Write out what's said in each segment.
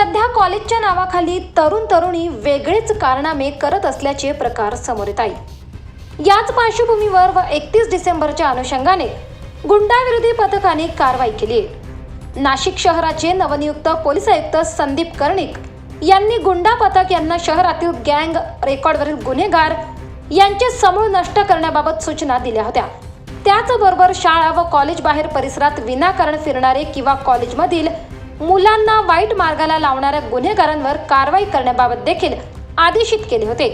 सध्या कॉलेजच्या नावाखाली तरुण तरुणी वेगळेच कारनामे करत असल्याचे प्रकार समोर येत आहे याच पार्श्वभूमीवर व एकतीस डिसेंबरच्या अनुषंगाने गुंडाविरोधी पथकाने कारवाई केली आहे. नाशिक शहराचे नवनियुक्त पोलीस आयुक्त संदीप कर्णिक यांनी गुंडा पथक यांना शहरातील गँग रेकॉर्डवरील गुन्हेगार यांचे समूळ नष्ट करण्याबाबत सूचना दिल्या होत्या. त्याचबरोबर शाळा व कॉलेज बाहेर परिसरात विनाकारण फिरणारे किंवा कॉलेजमधील मुलांना वाईट मार्गाला लावणाऱ्या गुन्हेगारांवर कारवाई करण्याबाबत देखील आदेशित केले होते.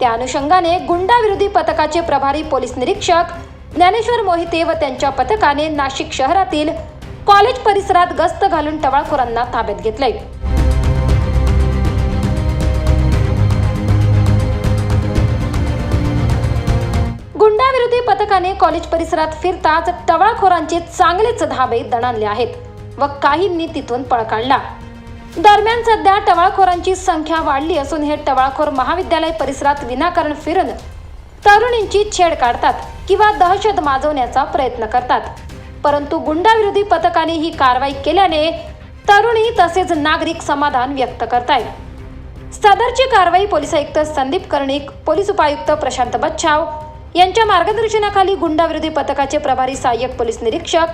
त्या अनुषंगाने गुंडाविरोधी पथकाचे प्रभारी पोलीस निरीक्षक ज्ञानेश्वर मोहिते व त्यांच्या पथकाने नाशिक शहरातील कॉलेज परिसरात गस्त घालून टवाळखोरांना ताब्यात घेतले गुंडाविरोधी पथकाने कॉलेज परिसरात फिरताच टवाळखोरांचे चांगलेच धाबे दणाणले आहेत. व काहींनी तिथून पळ काढला. दरम्यान सध्या टवाळखोरांची संख्या वाढली असून हे टवाळखोर महाविद्यालय परिसरात विनाकारण फिरून तरुणींची छेड काढतात किंवा दहशत माजवण्याचा प्रयत्न करतात. परंतु गुंडाविरोधी पथकाने ही कारवाई केल्याने तरुणी तसेच नागरिक समाधान व्यक्त करतायत. सदरची कारवाई पोलीस आयुक्त संदीप कर्णिक पोलीस उपायुक्त प्रशांत बच्छाव यांच्या मार्गदर्शनाखाली गुंडाविरोधी पथकाचे प्रभारी सहाय्यक पोलीस निरीक्षक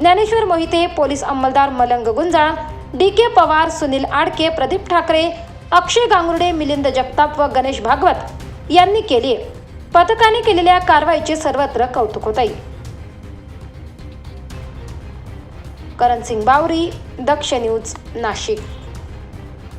ज्ञानेश्वर मोहिते पोलीस अंमलदार मलंग गुंजाळ डी के पवार सुनील आडके प्रदीप ठाकरे अक्षय गांगुर्डे मिलिंद जगताप व गणेश भागवत यांनी केली पथकाने केलेल्या कारवाईचे सर्वत्र कौतुक होत आहे. करण सिंग बावरी दक्ष न्यूज नाशिक.